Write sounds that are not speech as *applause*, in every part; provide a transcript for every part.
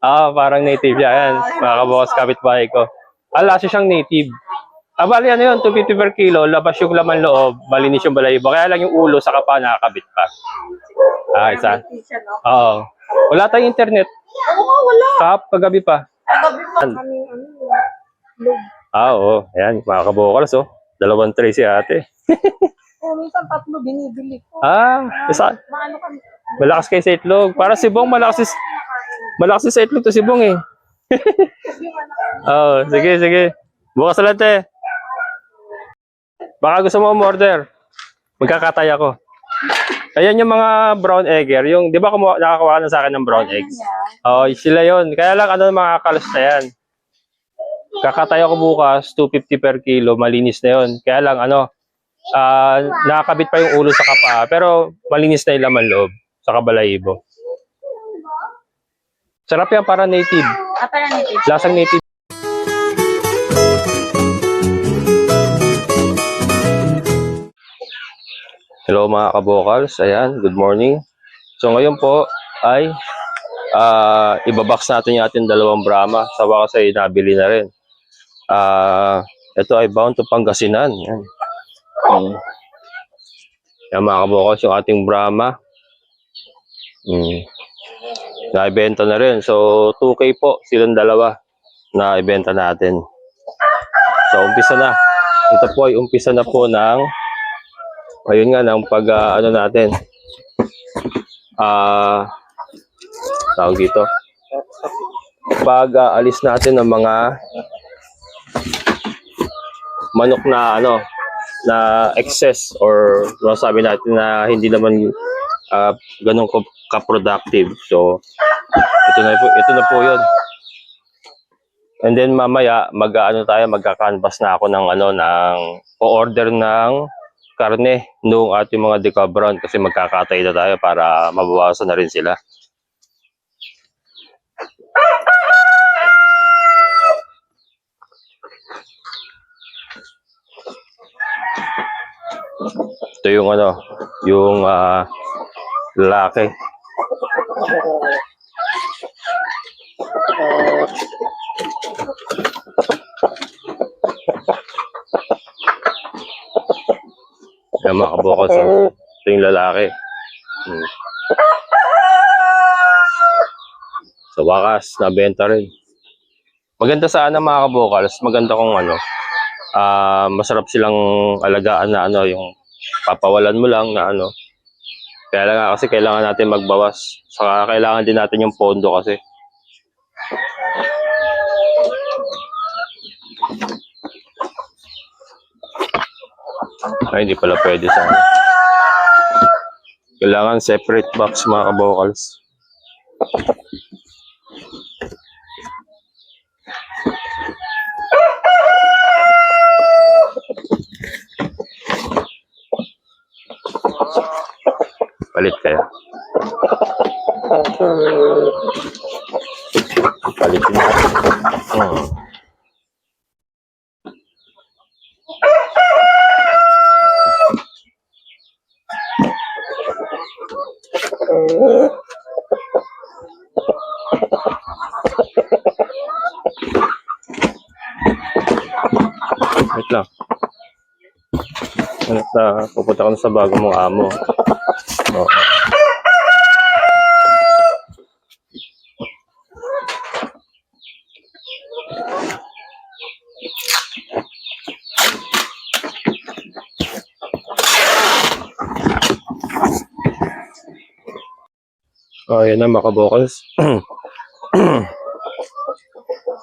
Ah, parang native siya. Ayan, mga kabukas kapitbahay ko. Ala siya siyang native. Ah, bali ano yun, 250 per kilo, labas yung laman loob, malinis yung balayibo. Kaya lang yung ulo sa kapa nakakabit pa. Ah, isa. Oo. Wala tayong internet. Oo nga, wala. Kap, kagabi pa. Kagabi pa kami, ano, log. Ah, oo. Ayan, mga kabukals, oh. Dalawang tray si ate. *laughs* Oo, minsan tatlo binibili ko. Ah, isa. Maano kami? Malakas kayo sa itlog. Para si Bong, malakas, si- malakas din sa itlog to si Bong eh. Yung *laughs* Oo, sige, sige. Bukas na lang, te. Baka gusto mo umorder. Magkakatay ako. Ayan yung mga brown egger. Yung, di ba kumuha, nakakuha na sa akin ng brown eggs? Oo, sila yon. Kaya lang, ano, mga kalas na yan. Kakatay ako bukas, 250 per kilo, malinis na yon. Kaya lang, ano, ah nakakabit pa yung ulo sa kapa, pero malinis na yung laman loob sa kabalahibo. Sarap yan para native. Ah, para native. Lasang native. Hello mga kabokals. Ayan, good morning. So ngayon po ay ah ibabox natin yung ating dalawang Brahma. Sa wakas ay nabili na rin. Ah, ito ay bound to Pangasinan. Yan. Mm. Yan mga kabokals, yung ating Brahma. Mm. Naibenta na rin. So, 2K po silang dalawa na ibenta natin. So, umpisa na. Ito po ay umpisa na po ng ayun nga ng pag ah, ano natin. Ah tawag dito. Pag ah, alis natin ng mga manok na ano na excess or sabi natin na hindi naman uh, ganun ka-productive. So, ito na po, ito na po 'yon. And then mamaya mag-ano tayo, magka-canvas na ako ng ano ng o-order ng karne nung ating mga decabron kasi magkakatay na tayo para mabawasan na rin sila. Ito yung ano, yung ah, lalaki. Yan mga kabukos. Ito yung lalaki. Hmm. Sa wakas, nabenta rin. Maganda sana mga kabukals. Maganda kung ano. ah masarap silang alagaan na ano, yung papawalan mo lang na ano. Kaya lang kasi kailangan natin magbawas. Saka kailangan din natin yung pondo kasi. Ay, hindi pala pwede sa ano. Kailangan separate box mga kabokals. Palit kayo. Palitin natin. Hmm. Wait lang. Ano pupunta ka na sa bago mong amo. Oo. Oh, yan na mga kabokals. *clears throat*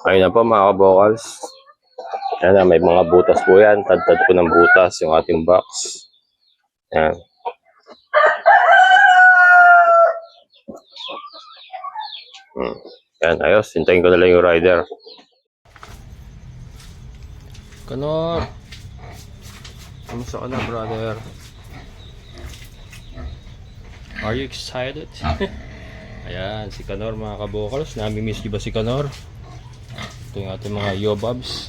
Ayun na po mga kabokals. Yan na, may mga butas po yan. Tad-tad po ng butas yung ating box. Yan. Hmm. Yan, ayos. Hintayin ko na lang yung rider. Kanor! Kamusta ka na, brother? Are you excited? *laughs* Ayan, si Kanor mga kabokals. Nami-miss niyo ba si Kanor? Ito yung ating mga yobabs.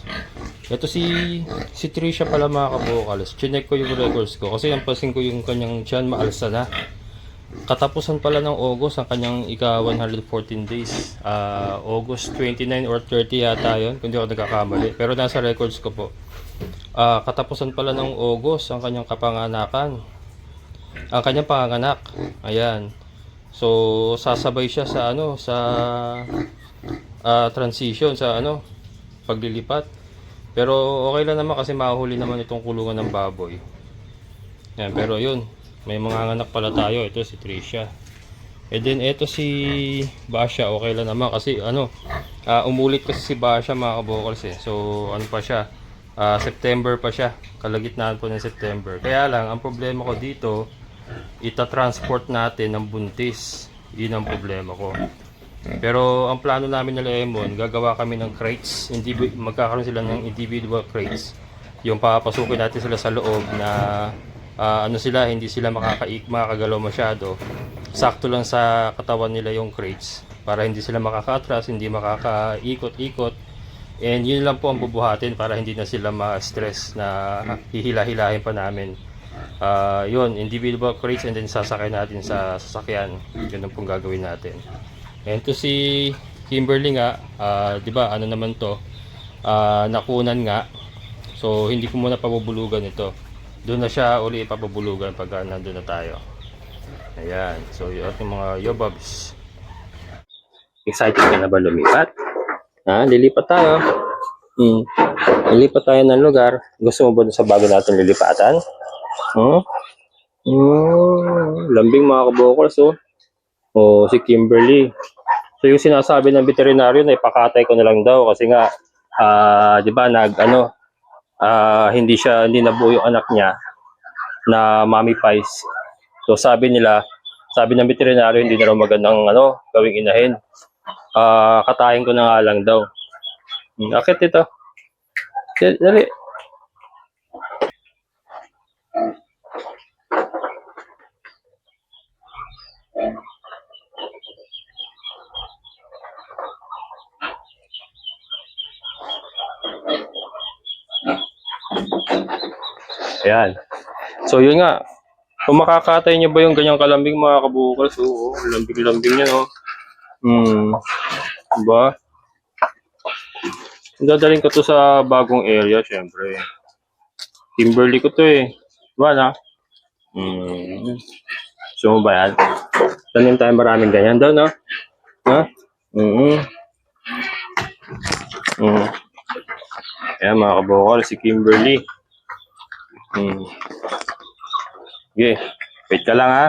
Ito si si Trisha pala mga kabokals. Chinek ko yung records ko kasi nampasin ko yung kanyang tiyan maalsa na. Katapusan pala ng August ang kanyang ika 114 days. Ah, August 29 or 30 yata yun, kung di ako nagkakamali. Pero nasa records ko po. Ah, katapusan pala ng August ang kanyang kapanganakan. Ang kanyang panganganak. Ayan. So, sasabay siya sa ano, sa ah, transition, sa ano, paglilipat. Pero okay lang naman kasi mahuli naman itong kulungan ng baboy. Yan, pero yun, may mga anak pala tayo. Ito si Tricia. And then ito si Basha, okay lang naman kasi ano, ah, umulit kasi si Basha mga kabokals eh. So ano pa siya, ah, September pa siya, kalagitnaan po ng September. Kaya lang, ang problema ko dito, ita-transport natin ng buntis. Yun ang problema ko. Pero ang plano namin ni Lemon, gagawa kami ng crates. Magkakaroon sila ng individual crates. Yung papasukin natin sila sa loob na ah, ano sila, hindi sila makakaik, makakagalaw masyado. Sakto lang sa katawan nila yung crates para hindi sila makaka-atras, hindi makakaikot-ikot. And yun lang po ang bubuhatin para hindi na sila ma-stress na hihila-hilahin pa namin. Ah, yun, individual crates and then sasakay natin sa sasakyan. Yun ang pong gagawin natin. And to si Kimberly nga, ah, 'di ba? Ano naman 'to? Ah, nakunan nga. So hindi ko muna pabubulugan ito. Doon na siya uli ipabubulugan pag nandun na tayo. Ayan. So yung ating mga yobabs. Excited ka na ba lumipat? Ha? Lilipat tayo. Hmm. Lilipat tayo ng lugar. Gusto mo ba sa bago natin lilipatan? Hmm? Hmm. Lambing mga kabokals oh. O si Kimberly. So yung sinasabi ng veterinaryo na ipakatay ko na lang daw kasi nga ah 'di ba nag ano ah, hindi siya hindi nabuo yung anak niya na mommy pies. So sabi nila, sabi ng veterinaryo hindi na raw magandang ano gawing inahin. Ah katayin ko na nga lang daw. Hmm, Akit ito. Dali. dali. Ayan. So yun nga. Kung makakatay niyo ba yung ganyang kalambing mga kabukal, so oh, lambing-lambing niya, no? Hmm. Diba? Dadalhin ko to sa bagong area, syempre. Kimberly ko to eh. Diba na? Hmm. So ba yan? Tanim tayo maraming ganyan daw, no? Ha? Mm-hmm. Mm. Ayan mga kabukal, si Kimberly. Hmm. Sige, wait ka lang ha.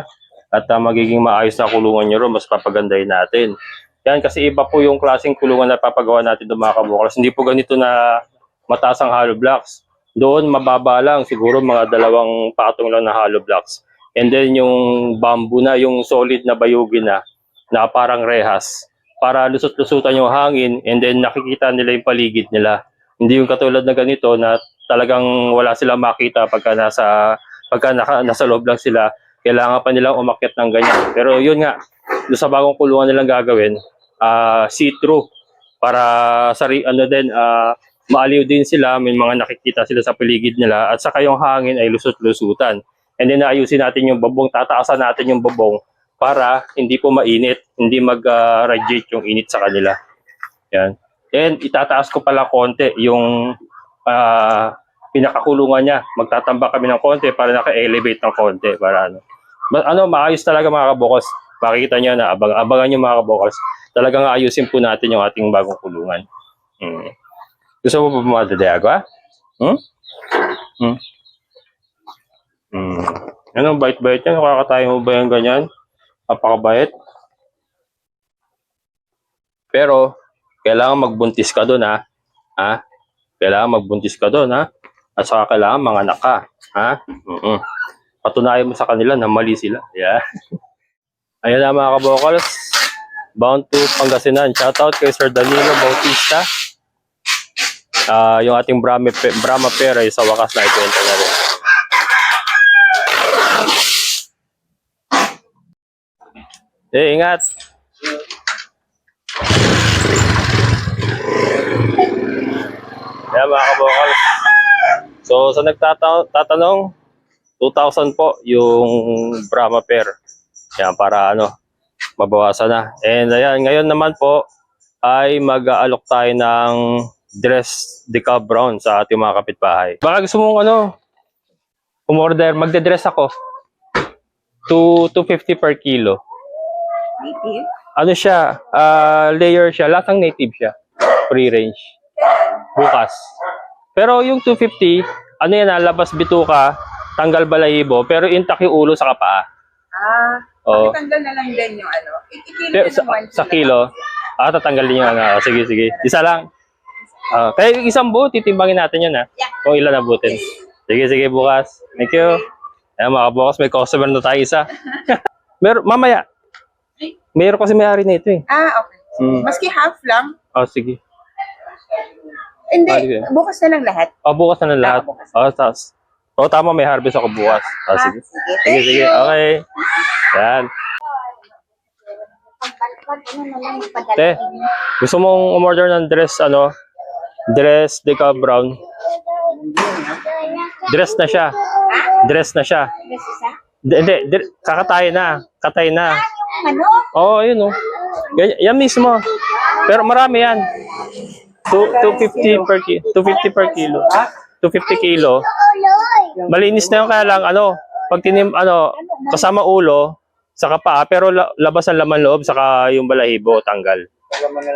At ah, magiging maayos na kulungan nyo ron, mas papagandahin natin. Yan, kasi iba po yung klaseng kulungan na papagawa natin doon mga kabukals. Hindi po ganito na mataas ang hollow blocks. Doon, mababa lang, siguro mga dalawang patong lang na hollow blocks. And then yung bamboo na, yung solid na bayugi na, na parang rehas, para lusot-lusutan yung hangin, and then nakikita nila yung paligid nila. Hindi yung katulad na ganito na talagang wala silang makita pagka nasa pagka naka, nasa loob lang sila, kailangan pa nilang umakyat ng ganyan. Pero yun nga, doon sa bagong kulungan nilang gagawin, ah see-through para sa ri- ano din ah maaliw din sila, may mga nakikita sila sa paligid nila at saka yung hangin ay lusot-lusutan. And then ayusin natin yung bubong, tataasan natin yung bubong para hindi po mainit, hindi mag-radiate yung init sa kanila. Yan. And itataas ko pala konti yung ah pinakakulungan niya. Magtatambak kami ng konti para naka-elevate ng konti para ano. Ma- ano, maayos talaga mga kabokos. Makikita niyo na, abang, abangan niyo mga kabokos. Talagang ayusin po natin yung ating bagong kulungan. Hmm. Gusto mo ba madadayago, ha? Hmm? Hmm? Hmm. Ano, bait-bait yan? Nakakatayo mo ba yung ganyan? Napakabait. Pero, kailangan magbuntis ka doon, ha? Ha? Kailangan magbuntis ka doon, ha? At saka kailangan mga anak ka. Ha? mm Patunayan mo sa kanila na mali sila. Yeah. *laughs* Ayan na mga kabokals. Bound to Pangasinan. Shoutout kay Sir Danilo Bautista. Ah, yung ating Brahma, Brahma Pera sa wakas na ibenta na rin. Eh, ingat! Ayan mga kabokals. So, sa nagtatanong, 2,000 po yung Brahma Pair. Yan, para ano, mabawasan na. And ayan, ngayon naman po ay mag-aalok tayo ng dress decal brown sa ating mga kapitbahay. Baka gusto mong ano, umorder, magde-dress ako. 2 250 per kilo. Native? Ano siya, ah, layer siya, lasang native siya. Free range. Bukas. Pero yung 250, ano yan, ah, labas bituka, tanggal balahibo, pero intact yung ulo sa kapaa. Ah, Oo. tanggal na lang din yung ano. Ikilo Pero yun sa, sa kilo, ah, tatanggalin niya na. Sige, sige. Isa lang. Ah, kaya yung isang buo, titimbangin natin yan ha. Yeah. Kung ilan nabutin. Sige, sige, bukas. Thank you. Ayan mga bukas, may customer na tayo isa. *laughs* Mer mamaya. Mayroon kasi may-ari na ito eh. Ah, okay. Hmm. Maski half lang. Oh, sige. Hindi, Ah, sige. bukas na lang lahat. Oh, bukas na ng lahat. Ah, bukas. Oh, tas. Oh, tama, may harvest ako bukas. Oh, Ah, sige. sige. Sige, Thank sige. you. Okay. Yan. Te, gusto mong umorder ng dress, ano? Dress decal brown. Dress na siya. Dress na siya. Hindi, hindi. dir- Kakatay na. Katay na. Ano? Oo, oh, yun oh. Yan mismo. Pero marami yan. Two- 250 per kilo. 250 per kilo. 250 kilo. Malinis na yun kaya lang ano, pag tinim ano, kasama ulo, saka paa, pero la- labas ang laman loob saka yung balahibo tanggal.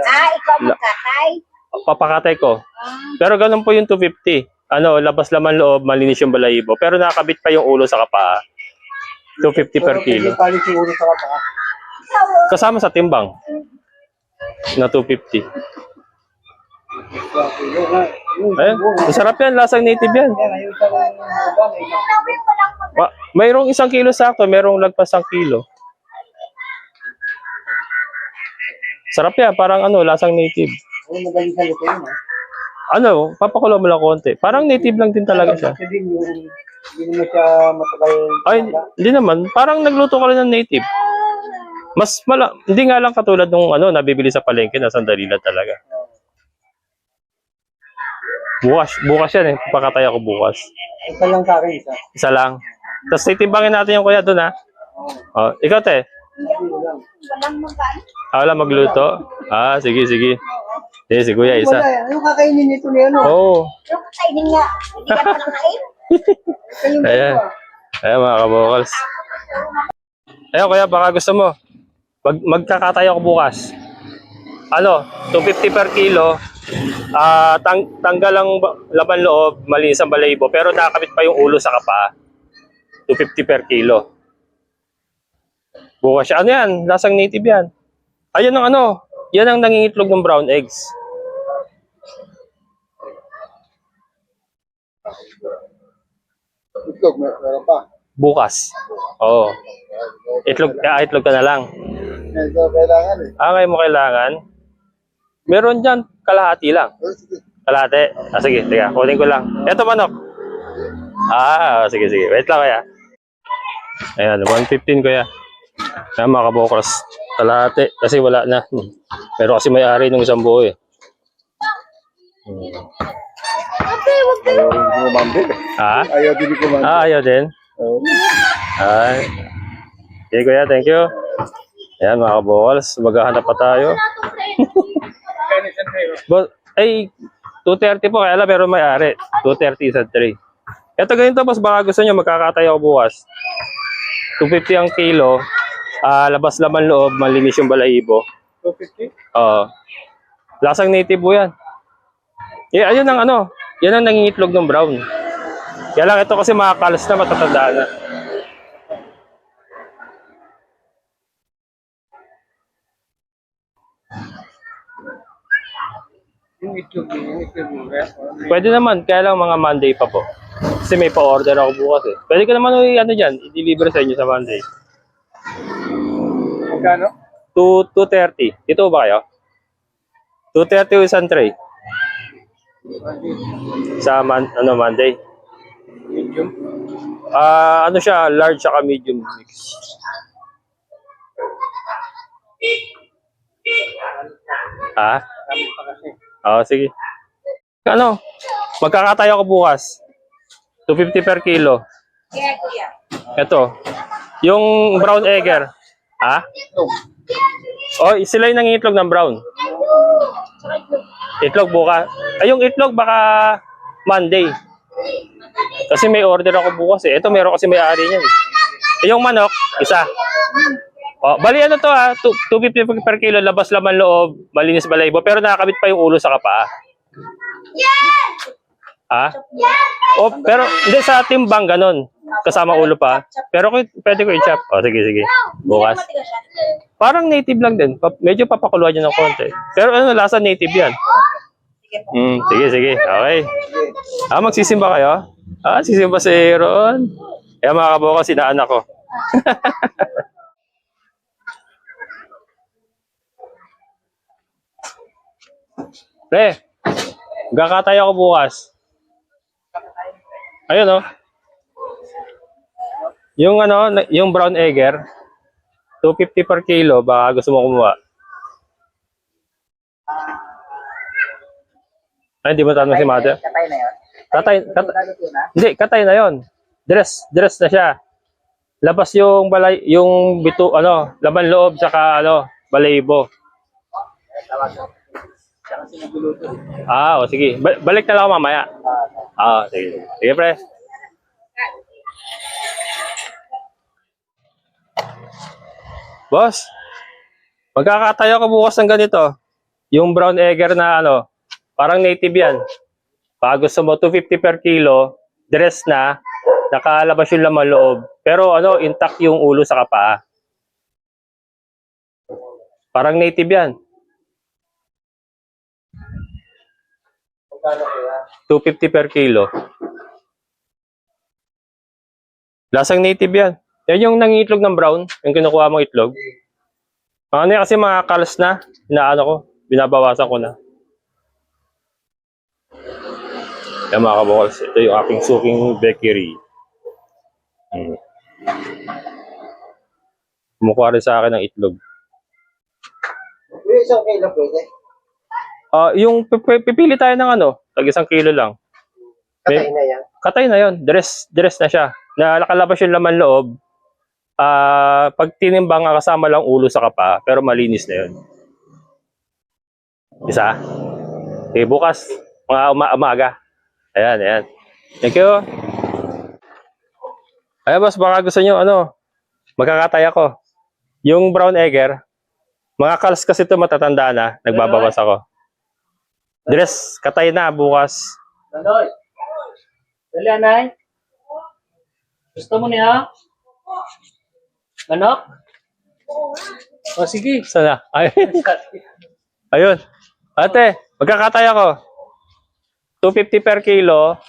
Ah, ikaw magkatay? Papakatay ko. Pero ganun po yung 250. Ano, labas laman loob, malinis yung balahibo, pero nakakabit pa yung ulo saka paa. 250 per kilo. Yung kapa. Kasama sa timbang. Na 250. Ayun, masarap yan, lasang native yan. Ma mayroong isang kilo sakto, mayroong lagpas ang kilo. Sarap yan, parang ano, lasang native. Ano, papakulo mo lang konti. Parang native lang din talaga siya. Hindi naman siya matagal. Ay, hindi naman. Parang nagluto ka rin ng native. Mas mala, hindi nga lang katulad nung ano, nabibili sa palengke na sandali lang talaga. Bukas, bukas yan eh. Pakatay ako bukas. Isa lang sa akin, isa. Isa lang. Tapos titimbangin natin yung kuya doon ha. Oh, ikaw te. Ah, wala magluto? Ah, sige, sige. Sige, si kuya isa. Wala, ano kakainin nito ni ano? Oo. Oh, Yung kakainin nga. Hindi ka pa nakain? *laughs* ayan. Ayan mga kabokals. Ayan kuya, baka gusto mo. Mag magkakatay ako bukas. Ano, 250 per kilo. Ah, tang tanggal ang ba- laman loob, malinis ang balahibo, pero nakakabit pa yung ulo sa kapa. 250 per kilo. Bukas siya. Ano yan? Lasang native yan. Ayun ang ano, yan ang nangingitlog ng brown eggs. Itlog, mer- meron pa. Bukas. Oo. Itlog, ah, itlog ka na lang. Medyo kailangan eh. Ah, ngayon mo kailangan? Meron dyan, kalahati lang. Kalahati. Ah, sige, tiga, kunin ko lang. Eto manok. Ah, sige, sige. Wait lang kaya. Ayan, 115 kuya. Ayan mga kabokros. Kalahati. Kasi wala na. Hmm. Pero kasi may-ari nung isang buo eh. Ayaw kumambil. Ah? Ayaw din kumambil. Ah, ayaw din. Oo. Ay. Okay, kuya. Thank you. Ayan mga kabokros. Maghahanap pa tayo. *laughs* But, ay, 230 po kaya lang pero may ari. 230 sa 3. Ito ganito boss, baka gusto nyo magkakatay ako bukas. 250 ang kilo. Ah, labas laman loob, malinis yung balahibo. 250? Oo. lasang native po yan. Eh, ayun ang ano, yan ang nangingitlog ng brown. Kaya lang ito kasi makakalas na, matatanda na. Yung itlog, yung itlog. yung- Pwede naman, kaya lang mga Monday pa po. Kasi may pa-order ako bukas eh. Pwede ko naman i- ano dyan, i-deliver sa inyo sa Monday. Magkano? 2, 230. Dito ba kayo? 230 yung isang tray. Sa man, ano, Monday. Medium. Ah, ano siya, large saka medium mix. Ah? Oo, sige. Ano? Magkakatay ako bukas. 250 per kilo. Kaya kuya. Ito. Yung brown egger. Ha? Oh, sila yung nangitlog ng brown. Itlog bukas. Ay, yung itlog baka Monday. Kasi may order ako bukas eh. Ito meron kasi may-ari niyan. Eh, yung manok, isa. Oh, bali ano to ah, Two- 250 per kilo, labas laman loob, malinis balaybo, pero nakakabit pa yung ulo sa kapa. Ah? Oh, pero hindi sa timbang ganun. Kasama ulo pa. Pero kung- pwede ko i-chop. Oh, sige, sige. Bukas. Parang native lang din. Pa- medyo papakuluan yun ng konti. Pero ano, lasa native yan. Mm, sige, sige. Okay. Ah, magsisimba kayo? Ah, sisimba si Ron. Kaya mga kabuka, sinaan ako. *laughs* Pre, magkakatay ako bukas. Ayun oh. Yung ano, yung brown egger, 250 per kilo, baka gusto mo kumuha. Ay, hindi mo tanong si Mother. Katay na yun. Katay, kat, Lalo na. hindi, katay na yon. Dress, dress na siya. Labas yung balay, yung bito, ano, laman loob, saka ano, balaybo. Ah, o sige. Ba- balik na lang mamaya. Ah, sige. Sige, pre. Boss, magkakatayo ko bukas ng ganito. Yung brown egger na ano, parang native yan. Pag gusto mo 250 per kilo, dress na, nakalabas yung laman loob. Pero ano, intact yung ulo sa kapa. Parang native yan. 250 per kilo. Lasang native yan. Yan yung nangitlog ng brown, yung kinukuha mong itlog. Ano yan kasi mga kalas na, inaano ko, binabawasan ko na. Yan mga kabukals, ito yung aking suking bakery. Hmm. Kumukuha rin sa akin ng itlog. Uy, isang kilo pwede. Ah, yung pi- pi- pipili tayo ng ano, tag isang kilo lang. Katay na yan. Katay na yon, dress dress na siya. Na nakalabas yung laman loob. Ah, pag tinimbang nga kasama lang ulo sa kapa, pero malinis na yon. Isa. Okay, bukas mga uma- umaga. Ayan, ayan. Thank you. Ay, boss, baka gusto nyo, ano, magkakatay ako. Yung brown egger, mga kalas kasi ito matatanda na, nagbabawas ako. Dress, katay na bukas. Daloy. Dali, anay. Gusto mo niya? Manok? O, sige. Sana? Ay, *laughs* ayun. Ate, magkakatay ako. 250 per kilo.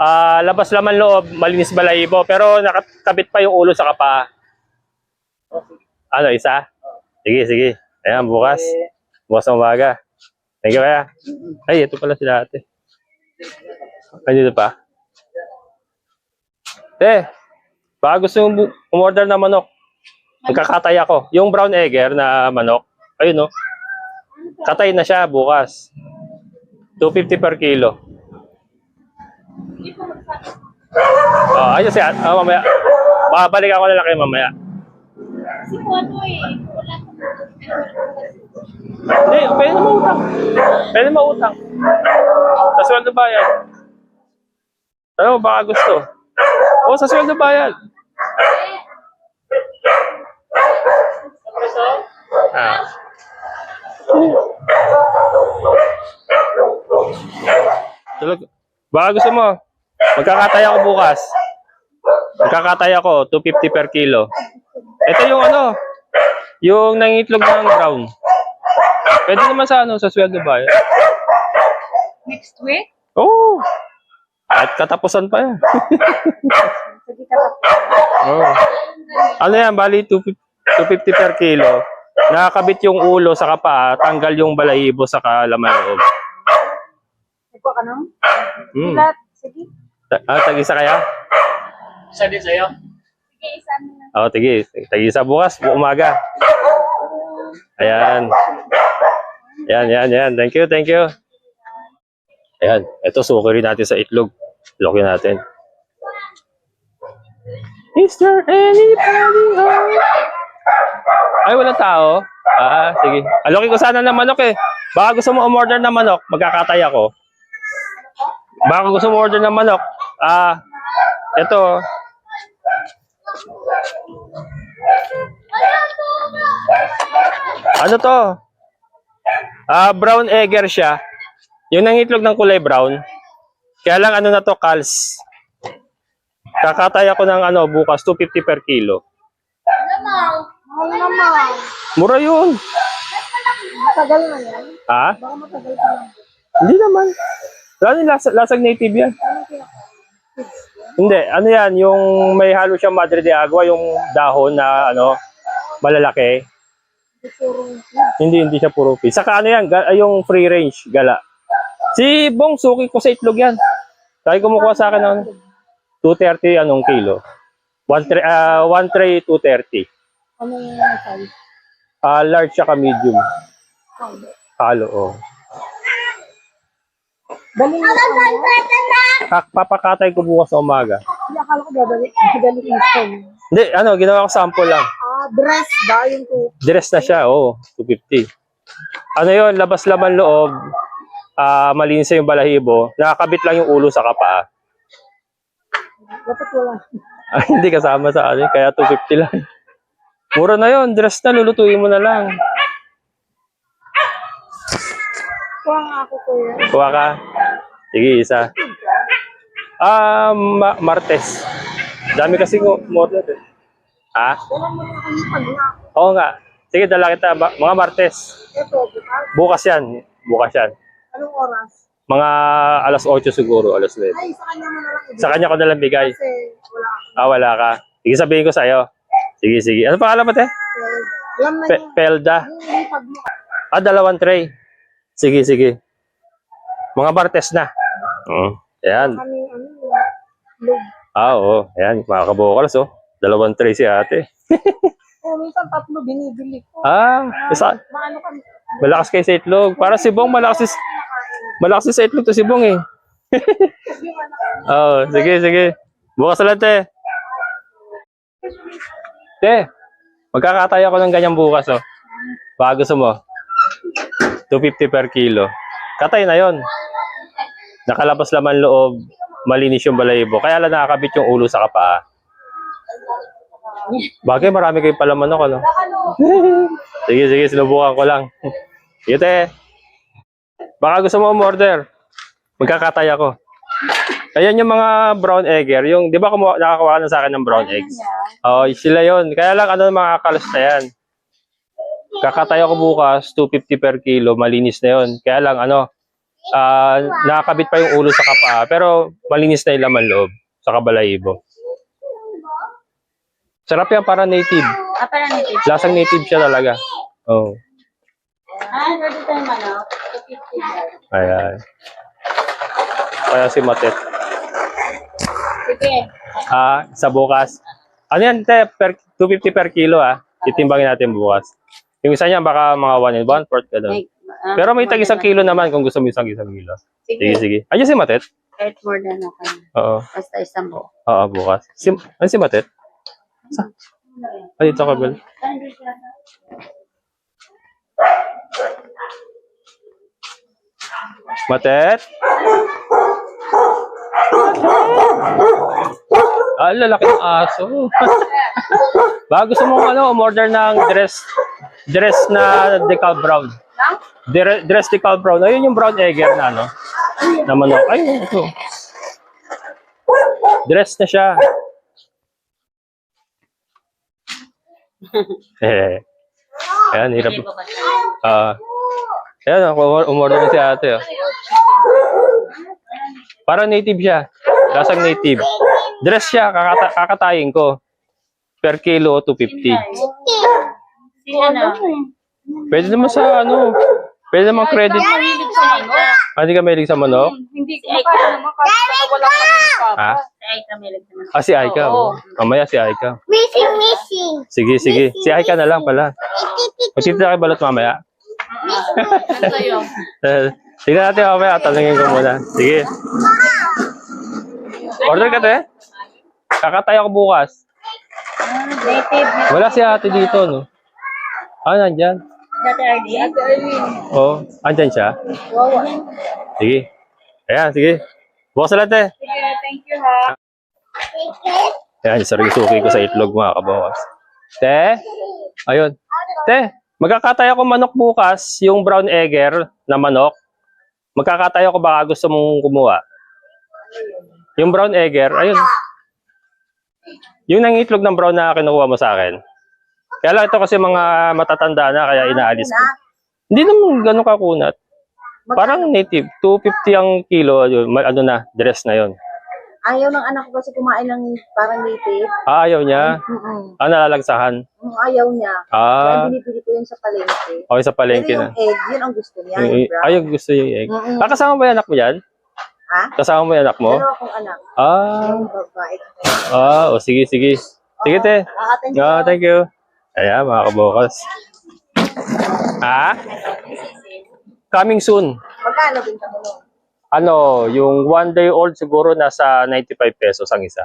Ah, labas laman loob, malinis balahibo, pero nakakabit pa yung ulo sa kapa. Ano, isa? Sige, sige. Ayan, bukas. Bukas ng umaga. Thank you, kaya. Ay, ito pala sila ate. Ay, dito pa. Te, baka gusto bu- umorder na manok. Magkakatay ako. Yung brown egger na manok, ayun no. Katay na siya bukas. 250 per kilo. Oh, ayun siya. Oh, mamaya. Babalik ako na lang kayo mamaya. Kasi po ano eh, wala Hindi, pwede na mautang. Pwede mautang. Sa sweldo bayad. Ano mo, baka gusto. Oo, sa sweldo bayad. Ah. Tulog. Baka gusto mo. Magkakatay ako bukas. Magkakatay ako, 250 per kilo. Ito yung ano, yung nangitlog ng brown. Pwede naman sa ano, sa sweldo bayad. Next week? Oo. Oh, at katapusan pa yan. Oo. Ano yan, bali 250, 250 per kilo. Nakakabit yung ulo sa kapa, tanggal yung balahibo sa kalaman loob. Ikaw ka nung? Hmm. Lahat. Sige. Ta- Ah, tag-isa kaya? Isa din sa'yo. Sige, isa na. Oo, tigi. Tag-isa bukas, bu- umaga. Ayan. Ayan, ayan, ayan. Thank you, thank you. Ayan, ito sukari natin sa itlog. Lokin natin. Is there anybody home? Ay, walang tao? Ah, sige. Alokin ko sana ng manok eh. Baka gusto mo umorder ng manok, magkakatay ako. Baka gusto mo order ng manok. Ah, ito. Ano to? Ah, brown egger siya. Yung nangitlog ng kulay brown. Kaya lang ano na to, cals. Kakatay ako ng ano, bukas, 250 per kilo. Mahal naman. Mura yun. Matagal na yan. Ha? Baka matagal pa lang. Hindi naman. Lalo yung lasa, lasag native yan. Hindi, ano yan, yung may halo siyang Madre de Agua, yung dahon na ano, malalaki. Hindi, hindi siya puro fish. Saka ano yan, yung free range, gala. Si Bong, suki ko sa itlog yan. Sabi kumukuha sa akin ng 230 anong kilo. One tray, ah, one tray 230. Anong size? Ah, large siya medium. Halo, oh. Daling na? Kak- Papakatay ko bukas sa umaga. Hindi, akala ko dadali. Hindi, ano, ginawa ko sample lang. Dress ba? Yung to. Dress na siya, oo, 250. Ano yon labas laman loob, ah malinis yung balahibo, nakakabit lang yung ulo sa kapa. Dapat wala. *laughs* Ah, hindi kasama sa ano, kaya 250 lang. Mura na yon dress na, lulutuin mo na lang. Kuha nga ako kuya. Kuha ka. Sige, isa. Ah, ma- Martes. Dami kasi ko order eh. Ha? Wala mo na kami pag na. Oo nga. Sige, dala kita. Ba- mga Martes. Ito, bukas. Bukas yan. Bukas yan. Anong oras? Mga alas 8 siguro, alas 9. Ay, sa kanya mo na lang ibigay. Sa kanya ko na lang bigay. Kasi wala ako. Ah, wala ka. Sige, sabihin ko sa'yo. Sige, sige. Ano pangalan mo, te? Alam na Pe- niya. Pelda. Mo. Ah, dalawang tray. Sige, sige. Mga Martes na. Mm. Ayan. Kami, ano, log. Ah, oo. Ayan, mga kabukalas, oh. Dalawang tray si ate. *laughs* Oh, minsan tatlo binibili ko. Ah, isa, Maano kami? malakas kayo sa itlog. Para si Bong, malakas, si- malakas sa itlog to si Bong, eh. Yung *laughs* anak Oo, sige, sige. Bukas lang, te. Te, magkakatay ako ng ganyan bukas, oh. Baka gusto mo. 250 per kilo. Katay na yon. Nakalabas laman loob, malinis yung balayibo. Kaya lang nakakabit yung ulo sa kapaa. Bagay, marami kayo pala manok, ano? *laughs* sige, sige, sinubukan ko lang. *laughs* Sige, te. Baka gusto mo umorder. Magkakatay ako. Ayan yung mga brown egger. Yung, di ba kumuha, nakakuha na sa akin ng brown eggs? Oo, sila yon. Kaya lang, ano mga kalos na yan. Kakatay ako bukas, 250 per kilo, malinis na yon. Kaya lang, ano, ah nakakabit pa yung ulo sa kapa, pero malinis na yung laman loob sa kabalahibo. Sarap yan para native. Ah, para native. Lasang native siya talaga. Oo. Ah, ready tayo manok. 250 Ayan. Kaya si Matet. Sige. Ah, sa bukas. Ano yan, te? Per, 250 per kilo, ah. Titimbangin natin bukas. Yung isa niya, baka mga 1 and 1 fourth ka doon. Ah, Pero may tag isang kilo naman kung gusto mo isang isang kilo. Sige, Sige. sige. Ayun si Matet? Kahit more than ako. Oo. Basta isang buo. Oo, bukas. Si, ano si Matet? Sa? Ah, dito ka, Bel. Matet? Ah, lalaki ng aso. Baka gusto mo ano, umorder ng dress dress na decal brown. Dire- dress decal brown. Ayun yung brown egger na ano. Na manok. Ayun, ito. Dress na siya. Eh. *laughs* Ayan, hirap. Ah. ayan, ako, umorder na si ate. Oh. Parang native siya. Lasang native. Dress siya, kakata kakatayin ko. Per kilo, 250. Si ano? Pwede naman sa ano, pwede naman credit. Mahilig sa manok. Ah, Hindi ka mahilig sa manok? Hindi ko kaya naman kasi wala papa. Ha? Si Aika mahilig sa manok. Ah, si Aika. Oo. Mamaya si Aika. Missing, missing. Sige, sige. Si Aika na lang pala. Magtitira kayo balot mamaya. Ano *laughs* Tignan natin mamaya. Tanungin ko muna. Sige. Order ka, te? Kakatay ako bukas. Ah. Wala si ate dito, no? Ah, nandyan. Dati RD. Ate Arlene. Oo, oh, andyan siya. Wawa. Sige. Ayan, sige. Bukas na lang, te. Sige, thank you ha. Ayan, sarisuki ko sa itlog mga kabawas. Te? Ayun. Te, magkakatay ako manok bukas, yung brown egger na manok. Magkakatay ako baka gusto mong kumuha. Yung brown egger, ayun. Yung nangitlog ng brown na kinukuha mo sa akin. Kaya lang ito kasi mga matatanda na kaya inaalis ko. Hindi naman ganun kakunat. Parang native. 250 ang kilo. Ano na, dress na yon. Ayaw ng anak ko kasi kumain ng parang native. Ah, ayaw niya. Mm-mm. Ah, nalalagsahan. Mm, Ayaw niya. Ah, Kaya binibili ko yun sa palengke. okay sa palengke Pero na. yung egg, yun ang gusto niya. Yung- Yung brown. Ay, yung gusto yung egg. Mm-mm. Ah, kasama mo yung anak mo yan? Ha? Kasama mo yung anak mo? Pero akong anak. Ah, Yung babae. ah, o sige, sige. Sige, te. Ah, thank you. Ah, thank you. Ayan, mga kabukas. Ha? Coming soon. Magkano din kami nun? Ano, yung one day old siguro nasa 95 pesos ang isa.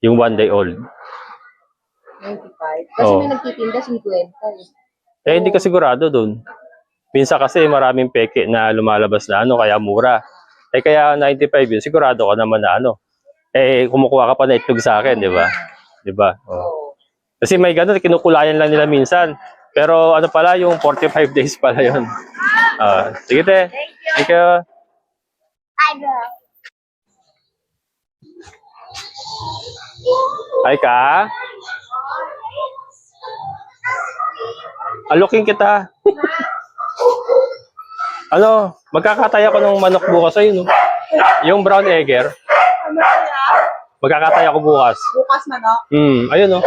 Yung one day old. 95. Kasi Oo. may nagtitinda 50 eh. Eh, hindi ka sigurado dun. Minsan kasi maraming peke na lumalabas na ano, kaya mura. Eh, kaya 95 yun, sigurado ka naman na ano. Eh, kumukuha ka pa na itlog sa akin, di ba? Di ba? Oh. Kasi may ganun, kinukulayan lang nila minsan. Pero ano pala, yung 45 *laughs* days pala yun. Ah, sige te. Thank you. Ay ka? Alokin kita. *laughs* ano, magkakatay ako ng manok bukas ayun, no? Yung brown egger, Ano kaya? magkakatay ako bukas. Bukas manok. Hmm, ayun, no?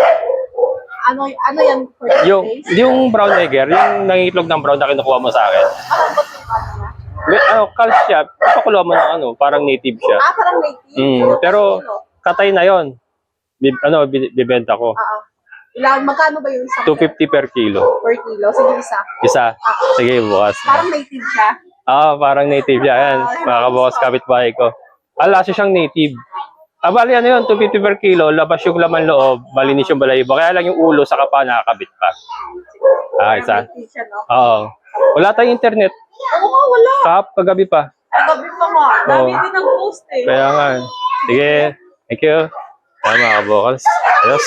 Ano, ano yan for Yung, yung brown egger, yung nangitlog ng brown na kinukuha mo sa akin. Ano ba yung ano? May, ano, calf siya, mo ng ano, parang native siya. Ah, parang native. Mm, pero katay na yon. Bi- ano, bi- bibenta ko. Ah, ah. Ilan, magkano ba yung isang 250 per kilo. per kilo? Sige, isa. Isa. Sige, bukas. Parang native siya. Ah, parang native siya. Ayan, mga kabukas kapitbahay ko. Siya siyang native. Ah, bali ano yun, 250 per kilo, labas yung laman loob, malinis yung balayibo. Kaya lang yung ulo sa kapa nakakabit pa. Ah, isa. Oo. Wala tayong internet. Oo nga, wala. Kap, kagabi pa. Gabi pa nga. Dami Oo. din ang post eh. Kaya nga. Sige. Thank you. Ayan mga kabokals. Ayos.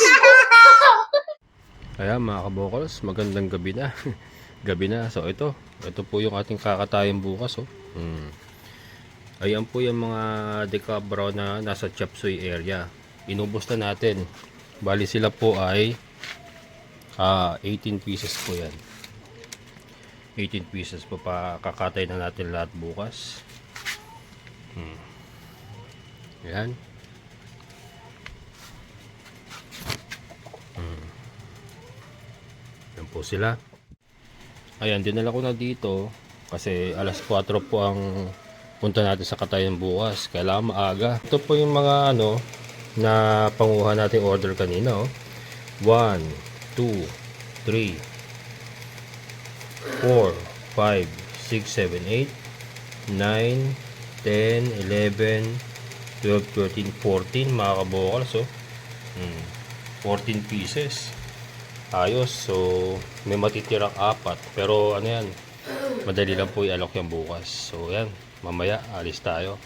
Ayan mga kabokals. Magandang gabi na. *laughs* gabi na. So ito. Ito po yung ating kakatayin bukas. Oh. Hmm. Ayan po yung mga decabro na nasa Chapsuy area. Inubos na natin. Bali sila po ay ah 18 pieces po yan. 18 pieces po pa kakatay na natin lahat bukas. Ayan. Hmm. Yan po sila. Ayan, dinala ko na dito kasi alas 4 po ang punta natin sa katayan bukas. Kailangan maaga. Ito po yung mga ano na panguha natin order kanina. Oh. 1, 2, 3, 4, 5, 6, 7, 8, 9, 10, 11, 12, 13, 14 mga kabokals oh. Hmm. 14 pieces. Ayos. So, may matitirang apat. Pero ano yan, madali lang po i-alok yan bukas. So, yan. Mamaya, alis tayo.